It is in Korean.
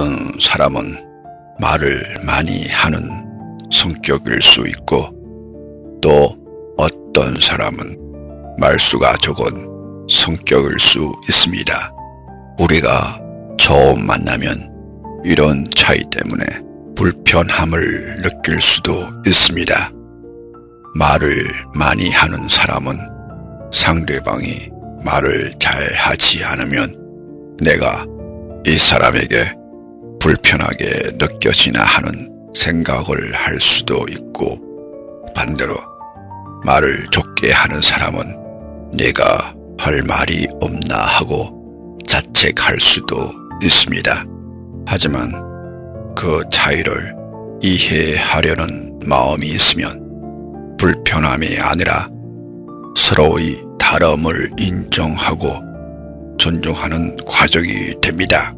어떤 사람은 말을 많이 하는 성격일 수 있고 또 어떤 사람은 말수가 적은 성격일 수 있습니다. 우리가 처음 만나면 이런 차이 때문에 불편함을 느낄 수도 있습니다. 말을 많이 하는 사람은 상대방이 말을 잘 하지 않으면 내가 이 사람에게 불편하게 느껴지나 하는 생각을 할 수도 있고 반대로 말을 적게 하는 사람은 내가 할 말이 없나 하고 자책할 수도 있습니다. 하지만 그 차이를 이해하려는 마음이 있으면 불편함이 아니라 서로의 다름을 인정하고 존중하는 과정이 됩니다.